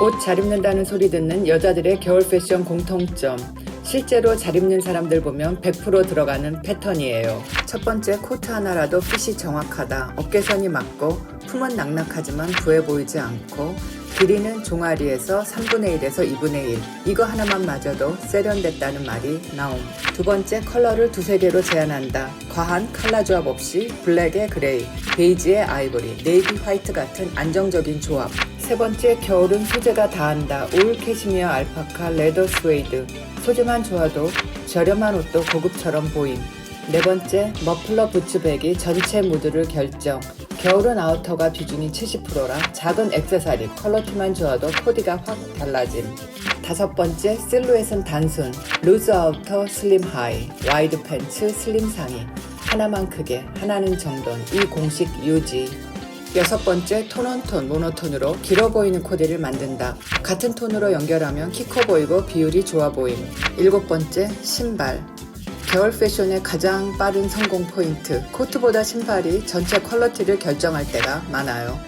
옷 잘 입는다는 소리 듣는 여자들의 겨울 패션 공통점. 실제로 잘 입는 사람들 보면 100% 들어가는 패턴이에요. 첫 번째 코트 하나라도 핏이 정확하다. 어깨선이 맞고 품은 낙낙하지만 부해 보이지 않고 길이는 종아리에서 3분의 1에서 2분의 1. 이거 하나만 맞아도 세련됐다는 말이 나옴. 두 번째 컬러를 두세 개로 제한한다. 과한 컬러 조합 없이 블랙에 그레이, 베이지에 아이보리, 네이비 화이트 같은 안정적인 조합. 세 번째 겨울은 소재가 다한다. 울, 캐시미어, 알파카, 레더, 스웨이드. 소재만 좋아도 저렴한 옷도 고급처럼 보임. 네 번째, 머플러 부츠백이 전체 무드를 결정. 겨울은 아우터가 비중이 70%라 작은 액세서리, 컬러티만 좋아도 코디가 확 달라짐. 다섯 번째, 실루엣은 단순. 루즈 아우터, 슬림 하이, 와이드 팬츠, 슬림 상의. 하나만 크게, 하나는 정돈. 이 공식 유지. 여섯 번째, 톤온톤, 모노톤으로 길어 보이는 코디를 만든다. 같은 톤으로 연결하면 키 커 보이고 비율이 좋아 보임. 일곱 번째, 신발. 겨울 패션의 가장 빠른 성공 포인트. 코트보다 신발이 전체 퀄러티를 결정할 때가 많아요.